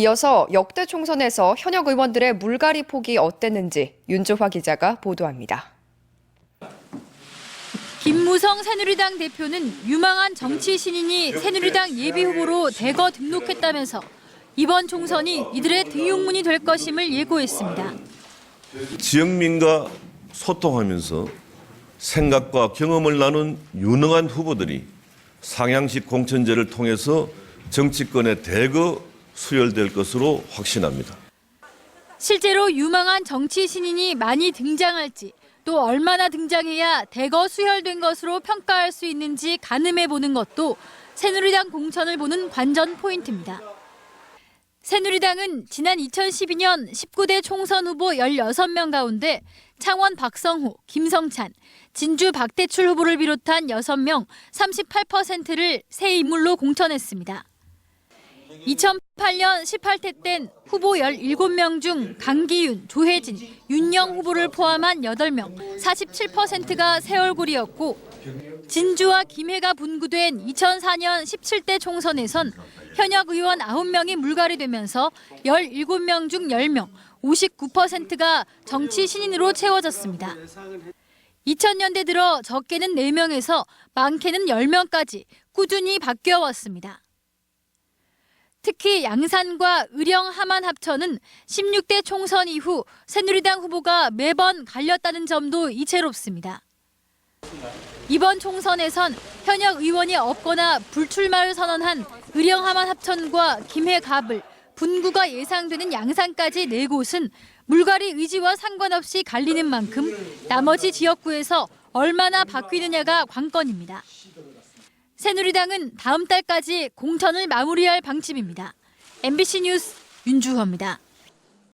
이어서 역대 총선에서 현역 의원들의 물갈이 폭이 어땠는지 윤조화 기자가 보도합니다. 김무성 새누리당 대표는 유망한 정치 신인이 새누리당 예비 후보로 대거 등록했다면서 이번 총선이 이들의 등용문이 될 것임을 예고했습니다. 지역민과 소통하면서 생각과 경험을 나눈 유능한 후보들이 상향식 공천제를 통해서 정치권에 대거 수혈될 것으로 확신합니다. 실제로 유망한 정치 신인이 많이 등장할지 또 얼마나 등장해야 대거 수혈된 것으로 평가할 수 있는지 가늠해 보는 것도 새누리당 공천을 보는 관전 포인트입니다. 새누리당은 지난 2012년 19대 총선 후보 16명 가운데 창원 박성호, 김성찬, 진주 박대출 후보를 비롯한 6명 38%를 새 인물로 공천했습니다. 2008년 18대 땐 후보 17명 중 강기윤, 조혜진, 윤영 후보를 포함한 8명, 47%가 새 얼굴이었고 진주와 김해가 분구된 2004년 17대 총선에선 현역 의원 9명이 물갈이 되면서 17명 중 10명, 59%가 정치 신인으로 채워졌습니다. 2000년대 들어 적게는 4명에서 많게는 10명까지 꾸준히 바뀌어 왔습니다. 특히 양산과 의령 하만 합천은 16대 총선 이후 새누리당 후보가 매번 갈렸다는 점도 이채롭습니다. 이번 총선에선 현역 의원이 없거나 불출마를 선언한 의령 하만 합천과 김해 갑을, 분구가 예상되는 양산까지 네 곳은 물갈이 의지와 상관없이 갈리는 만큼 나머지 지역구에서 얼마나 바뀌느냐가 관건입니다. 새누리당은 다음 달까지 공천을 마무리할 방침입니다. MBC 뉴스 윤주호입니다.